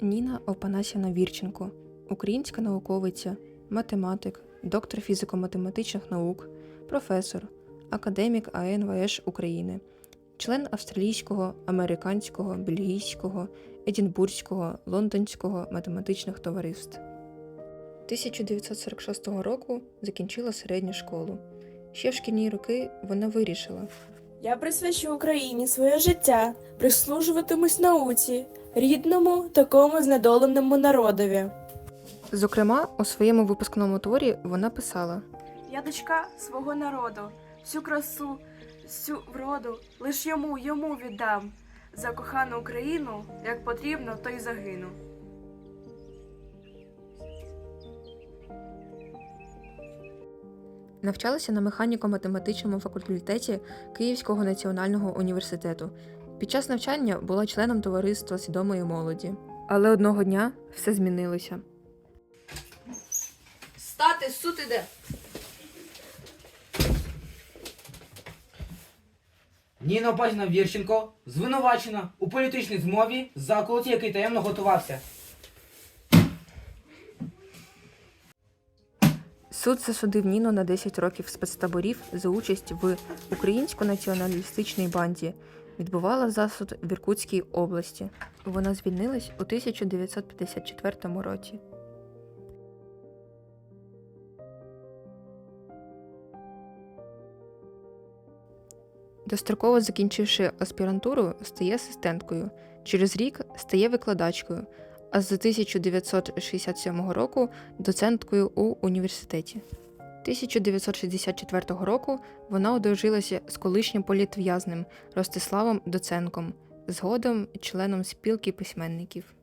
Ніна Опанасівна Вірченко, українська науковиця, математик, доктор фізико-математичних наук, професор, академік АНВШ України, член австралійського, американського, бельгійського, едінбурзького, лондонського математичних товариств. 1946 року закінчила середню школу. Ще в шкільні роки вона вирішила, Я присвячу Україні своє життя, прислужуватимусь науці, рідному, такому знедоленому народові. Зокрема, у своєму випускному творі вона писала: Я дочка свого народу, всю красу, всю вроду, лиш йому, йому віддам. За кохану Україну, як потрібно, то й загину. Навчалася на механіко-математичному факультеті Київського національного університету. Під час навчання була членом товариства свідомої молоді. Але одного дня все змінилося. Стати, суд іде. Ніна Опазіна Вірченко звинувачена у політичній змові, заколоті, який таємно готувався. Суд засудив Ніну на 10 років спецтаборів за участь в українсько-націоналістичній банді. Відбувала засуд в Іркутській області. Вона звільнилась у 1954 році. Достроково закінчивши аспірантуру, стає асистенткою. Через рік стає викладачкою, а з 1967 року доценткою у університеті. 1964 року вона одружилася з колишнім політв'язним Ростиславом Доценком, згодом членом спілки письменників.